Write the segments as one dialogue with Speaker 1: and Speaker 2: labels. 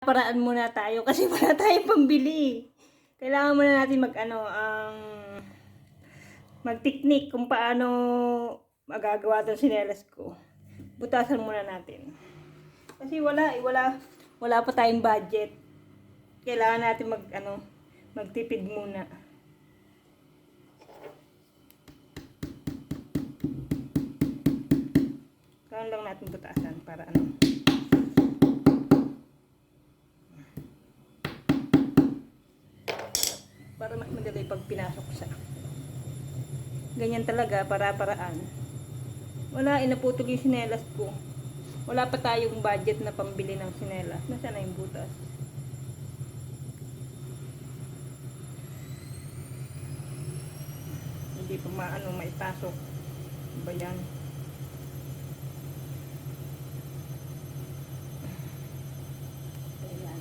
Speaker 1: paraan muna tayo kasi wala tayong pambili. Kailangan muna natin mag ano, ang mag-technique kung paano magagawa itong sinelas ko. Butasan muna natin. Kasi wala, eh, wala, wala pa tayong budget. Kailangan natin mag ano, magtipid muna. Kailangan lang natin butasan para ano. Para mas madali pag pinasok siya. Ganyan talaga, para-paraan. Wala, inaputol yung sinelas ko. Wala pa tayong budget na pambili ng sinelas. Nasaan na yung butas? Hindi pa maano, maipasok. Ano Ba yan? Ayan.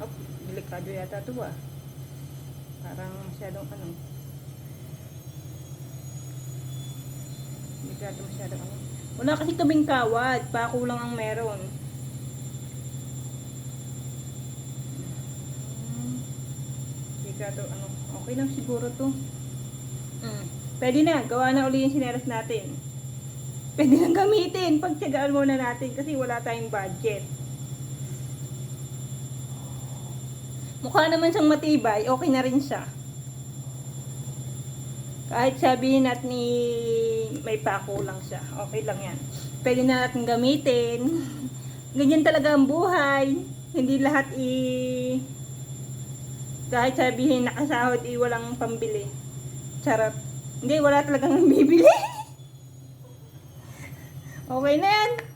Speaker 1: Oh, delikado yata ito ah. Parang masyadong ano. Delikado masyadong ano. Wala kasi kaming kawad. Pako lang ang meron. Hmm. Delikado ano. Okay lang siguro to. Mm. Pwede na. Gawa na uli yung sineras natin. Pwede nang gamitin. Pagtsagaan muna natin kasi wala tayong budget. Mukha naman siyang matibay, okay na rin siya. Kahit sabihin natin ni may pako lang siya, okay lang yan. Pwede na natin gamitin. Ganyan talaga ang buhay. Hindi lahat i... Kahit sabihin nakasahod, i walang pambili. Charot. Hindi, wala talagang bibili. okay na yan.